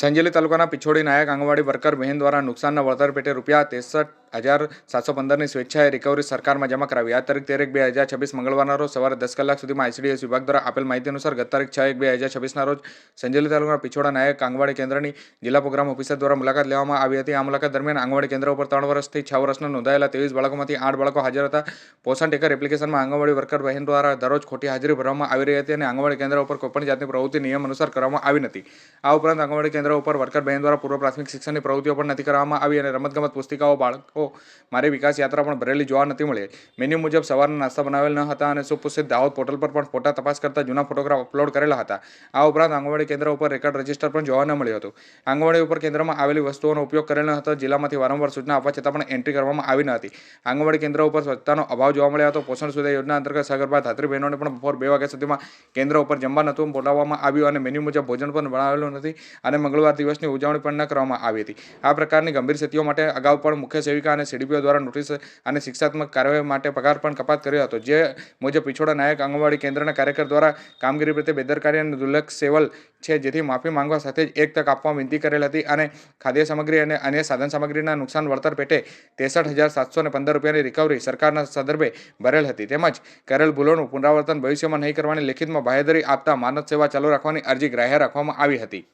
સંજેલી તાલુકાના પિછોડી નાયક આંગણવાડી વર્કર બહેન દ્વારા નુકસાનના વળતર પેટે રૂપિયા ત્રેસઠ હજાર સાતસો પંદરની સ્વેચ્છાએ રિકવરી સરકારમાં જમા કરાવી. આ તારીખ તેર એક બે હજાર છવ્વીસ મંગળવારના રોજ સવારે દસ કલાક સુધીમાં આઈસીડીએસ વિભાગ દ્વારા આપેલ માહિતી અનુસાર ગત તારીખ છ એક બે હજાર છવ્વીસના રોજ સંજેલી તાલુકાના પિછોડા નાયક આંગણવાડી કેન્દ્રની જિલ્લા પ્રોગ્રામ ઓફિસર દ્વારા મુલાકાત લેવામાં આવી હતી. આ મુલાકાત દરમિયાન આંગણવાડી કેન્દ્ર ઉપર ત્રણ વર્ષથી છ વર્ષના નોંધાયેલા ત્રેવીસ બાળકોમાંથી આઠ બાળકો હાજર હતા. પોષણ ટેકર એપ્લિકેશનમાં આંગણવાડી વર્કર બહેન દ્વારા દરરોજ ખોટી હાજરી ભરવામાં આવી રહી હતી અને આંગણવાડી કેન્દ્ર ઉપર કોઈપણ જાતની પ્રવૃત્તિ નિયમ અનુસાર કરવામાં આવી નથી. આ ઉપરાંત આંગણવાડી કેન્દ્ર ઉપર વર્કર બહેન દ્વારા પૂર્વ પ્રાથમિક શિક્ષણની પ્રવૃત્તિઓ પણ નથી કરવામાં આવી અને રમતગમત પુસ્તિકાઓ બાળકો મારી વિકાસ યાત્રા પણ ભરેલી જોવા નથી મળી. મેન્યુ મુજબ સવારના નાસ્તા બનાવેલ ન હતા અને સુપ્રસિદ્ધ દાહોદ પોર્ટલ પર પણ ફોટા તપાસ કરતા જૂના ફોટોગ્રાફ અપલોડ કરેલા હતા. આ ઉપરાંત આંગણવાડી કેન્દ્ર ઉપર રેકર્ડ રજિસ્ટર પણ જોવા ન મળ્યું હતું. આંગણવાડી ઉપર કેન્દ્રમાં આવેલી વસ્તુઓનો ઉપયોગ કરેલ ન હતો, જિલ્લામાંથી વારંવાર સૂચના આપવા છતાં પણ એન્ટ્રી કરવામાં આવી ન હતી. આંગણવાડી કેન્દ્ર ઉપર સ્વચ્છતાનો અભાવ જોવા મળ્યો હતો. પોષણ સુવિધા યોજના અંતર્ગત સગર્ભા ધાત્રી બહેનોને પણ બપોર બે વાગ્યા સુધીમાં કેન્દ્ર ઉપર જમવા નહોતું બોલાવવામાં આવ્યું અને મેન્યુ મુજબ ભોજન પણ બનાવેલું નથી અને મંગળવાર દિવસની ઉજવણી પણ ન કરવામાં આવી હતી. આ પ્રકારની ગંભીર સ્થિતિઓ માટે અગાઉ પણ મુખ્ય સેવિકા અને સીડીપીઓ દ્વારા નોટિસ અને શિક્ષાત્મક કાર્યવાહી માટે પગાર પણ કપાત કર્યો હતો. જે મુજબ પિછોડા નાયક આંગણવાડી કેન્દ્રના કાર્યકર દ્વારા કામગીરી પ્રત્યે બેદરકારી અને દુર્લક્ષ સેવલ છે, જેથી માફી માંગવા સાથે જ એક તક આપવા વિનંતી કરેલ હતી અને ખાદ્ય સામગ્રી અને અન્ય સાધન સામગ્રીના નુકસાન વળતર પેટે ત્રેસઠ હજાર સાતસો પંદર રૂપિયાની રિકવરી સરકારના સંદર્ભે ભરેલ હતી. તેમજ કરેલ ભૂલોનું પુનરાવર્તન ભવિષ્યમાં નહીં કરવાની લેખિતમાં બાહેધરી આપતા માનદ સેવા ચાલુ રાખવાની અરજી ગ્રાહ્ય રાખવામાં આવી હતી.